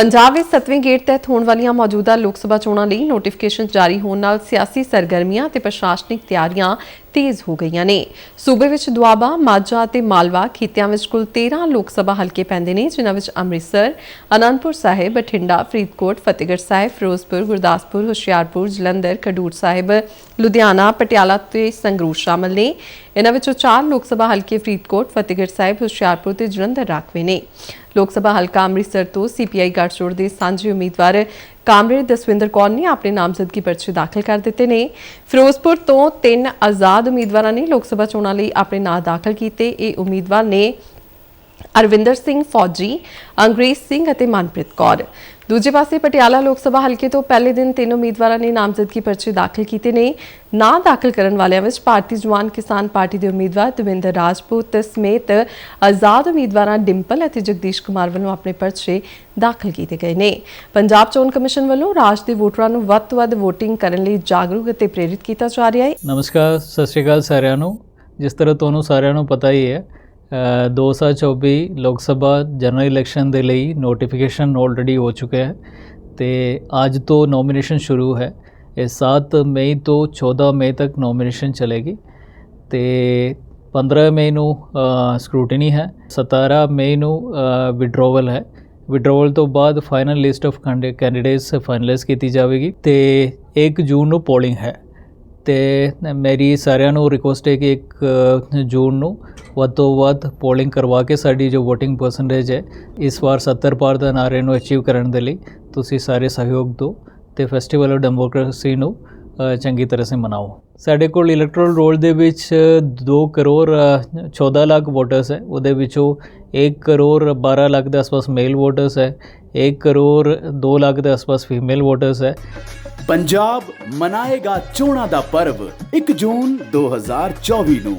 ਪੰਜਾਬ ਵਿੱਚ 7ਵੇਂ ਗੇੜ ਤਹਿਤ ਹੋਣ ਵਾਲੀਆਂ ਮੌਜੂਦਾ ਲੋਕ ਸਭਾ ਚੋਣਾਂ ਲਈ ਨੋਟੀਫਿਕੇਸ਼ਨ ਜਾਰੀ ਹੋਣ ਨਾਲ ਸਿਆਸੀ ਸਰਗਰਮੀਆਂ ਤੇ ਪ੍ਰਸ਼ਾਸਨਿਕ ਤਿਆਰੀਆਂ ਤੇਜ਼ ਹੋ ਗਈਆਂ ਨੇ। ਸੂਬੇ ਵਿੱਚ ਦੁਆਬਾ, ਮਾਝਾ ਤੇ ਮਾਲਵਾ ਖਿੱਤਿਆਂ ਵਿੱਚ ਕੁੱਲ 13 ਲੋਕ ਸਭਾ ਹਲਕੇ ਪੈਂਦੇ ਨੇ, ਜਿਨ੍ਹਾਂ ਵਿੱਚ ਅੰਮ੍ਰਿਤਸਰ, ਅਨੰਦਪੁਰ ਸਾਹਿਬ, ਬਠਿੰਡਾ, ਫਰੀਦਕੋਟ, ਫਤਿਹਗੜ੍ਹ ਸਾਹਿਬ, ਫਿਰੋਜ਼ਪੁਰ, ਗੁਰਦਾਸਪੁਰ, ਹੁਸ਼ਿਆਰਪੁਰ, ਜਲੰਧਰ ਖਡੂਰ ਸਾਹਿਬ, ਲੁਧਿਆਣਾ, ਪਟਿਆਲਾ ਤੇ ਸੰਗਰੂਰ ਸ਼ਾਮਲ ਨੇ। ਇਹਨਾਂ ਵਿੱਚੋਂ ਚਾਰ ਲੋਕ ਸਭਾ ਹਲਕੇ ਫਰੀਦਕੋਟ, ਫਤਿਹਗੜ੍ਹ ਸਾਹਿਬ, ਹੁਸ਼ਿਆਰਪੁਰ ਤੇ ਜਲੰਧਰ ਰਾਖਵੇਂ ਨੇ। ਲੋਕ ਸਭਾ ਹਲਕਾ ਅੰਮ੍ਰਿਤਸਰ ਤੋਂ ਸੀਪੀਆਈ ਗੱਠਜੋੜ ਦੇ ਸਾਂਝੇ ਉਮੀਦਵਾਰ ਕਾਮਰੇਡ ਦਸਵਿੰਦਰ ਕੌਰ ਨੇ ਆਪਣੇ ਨਾਮਜ਼ਦਗੀ ਪਰਚੇ ਦਾਖਲ ਕਰ ਦਿੱਤੇ ਨੇ। ਫਿਰੋਜ਼ਪੁਰ ਤੋਂ ਤਿੰਨ ਆਜ਼ਾਦ ਉਮੀਦਵਾਰਾਂ ਨੇ ਲੋਕ ਸਭਾ ਚੋਣਾਂ ਲਈ ਆਪਣੇ ਨਾਂ ਦਾਖਲ ਕੀਤੇ। ਇਹ ਉਮੀਦਵਾਰ ਨੇ ਅਰਵਿੰਦਰ ਸਿੰਘ ਫੌਜੀ, ਅੰਗਰੇਜ਼ ਸਿੰਘ ਅਤੇ ਮਨਪ੍ਰੀਤ ਕੌਰ। ਦੂਜੇ ਪਾਸੇ ਪਟਿਆਲਾ ਲੋਕ ਸਭਾ ਹਲਕੇ ਤੋਂ ਪਹਿਲੇ ਦਿਨ ਤਿੰਨ ਉਮੀਦਵਾਰਾਂ ਨੇ ਨਾਮਜ਼ਦਗੀ ਪਰਚੇ ਦਾਖਲ ਕੀਤੇ ਨੇ। ਨਾਂ ਦਾਖਲ ਕਰਨ ਵਾਲਿਆਂ ਵਿੱਚ ਭਾਰਤੀ ਜਵਾਨ ਕਿਸਾਨ ਪਾਰਟੀ ਦੇ ਉਮੀਦਵਾਰ ਦਵਿੰਦਰ ਰਾਜਪੂਤ ਸਮੇਤ ਆਜ਼ਾਦ ਉਮੀਦਵਾਰਾਂ ਡਿੰਪਲ ਅਤੇ ਜਗਦੀਸ਼ ਕੁਮਾਰ ਵੱਲੋਂ ਆਪਣੇ ਪਰਚੇ ਦਾਖਲ ਕੀਤੇ ਗਏ ਨੇ। ਪੰਜਾਬ ਚੋਣ ਕਮਿਸ਼ਨ ਵੱਲੋਂ ਰਾਜ ਦੇ ਵੋਟਰਾਂ ਨੂੰ ਵੱਧ ਤੋਂ ਵੱਧ ਵੋਟਿੰਗ ਕਰਨ ਲਈ ਜਾਗਰੂਕ ਅਤੇ ਪ੍ਰੇਰਿਤ ਕੀਤਾ ਜਾ ਰਿਹਾ ਹੈ। ਨਮਸਕਾਰ, ਸਤਿ ਸ਼੍ਰੀ ਅਕਾਲ ਸਾਰਿਆਂ ਨੂੰ। ਜਿਸ ਤਰ੍ਹਾਂ ਤੁਹਾਨੂੰ ਸਾਰਿਆਂ ਨੂੰ ਪਤਾ ਹੀ ਹੈ ਅ, 2024 ਲੋਕ ਸਭਾ ਜਨਰਲ ਇਲੈਕਸ਼ਨ ਦੇ ਲਈ ਨੋਟੀਫਿਕੇਸ਼ਨ ਆਲਰੇਡੀ ਹੋ ਚੁੱਕਿਆ ਹੈ ਤੇ ਅੱਜ ਤੋਂ ਨੋਮੀਨੇਸ਼ਨ ਸ਼ੁਰੂ ਹੈ। ਇਹ 7 ਮਈ ਤੋਂ 14 ਮਈ ਤੱਕ ਨੋਮੀਨੇਸ਼ਨ ਚਲੇਗੀ ਤੇ 15 ਮਈ ਨੂੰ ਸਕਰੂਟਨੀ ਹੈ 17 ਮਈ ਨੂੰ ਵਿਡਰੋਵਲ ਹੈ। ਵਿਡਰੋਵਲ ਤੋਂ ਬਾਅਦ final list of candidates finalise ਕੀਤੀ ਜਾਵੇਗੀ ਤੇ 1 ਜੂਨ ਨੂੰ ਪੋਲਿੰਗ ਹੈ। ਤੇ ਮੇਰੀ ਸਾਰਿਆਂ ਨੂੰ ਰਿਕੁਐਸਟ ਹੈ ਕਿ 1 ਜੂਨ ਨੂੰ ਵੱਧ ਤੋਂ ਵੱਧ ਪੋਲਿੰਗ ਕਰਵਾ ਕੇ ਸਾਡੀ ਜੋ VOTING ਪਰਸੈਂਟੇਜ ਹੈ, ਇਸ ਵਾਰ 70 ਪਾਰ ਦਾ ਨਾਰੇ ਨੂੰ ਅਚੀਵ ਕਰਨ ਦੇ ਲਈ ਤੁਸੀਂ ਸਾਰੇ ਸਹਿਯੋਗ ਦਿਓ ਤੇ ਫੈਸਟੀਵਲ ਆਫ ਡੈਮੋਕ੍ਰੇਸੀ ਨੂੰ ਚੰਗੀ ਤਰ੍ਹਾਂ ਸੇ ਮਨਾਓ। ਸਾਡੇ ਕੋਲ ਇਲੈਕਟਰਲ ਰੋਲ ਦੇ ਵਿੱਚ 2 ਕਰੋੜ ਅ, 14 ਲੱਖ ਵੋਟਰਸ ਹੈ। ਉਹਦੇ ਵਿੱਚੋਂ 1 ਕਰੋੜ 12 ਲੱਖ ਦੇ ਆਸ-ਪਾਸ ਮੇਲ ਵੋਟਰਸ ਹੈ। 1 ਕਰੋੜ 2 ਲੱਖ ਦੇ ਆਸ-ਪਾਸ ਫੀਮੇਲ ਵੋਟਰਸ ਹੈ। ਪੰਜਾਬ ਮਨਾਏਗਾ ਚੋਣਾਂ ਦਾ ਪਰਵ 1 ਜੂਨ 2024 ਨੂੰ।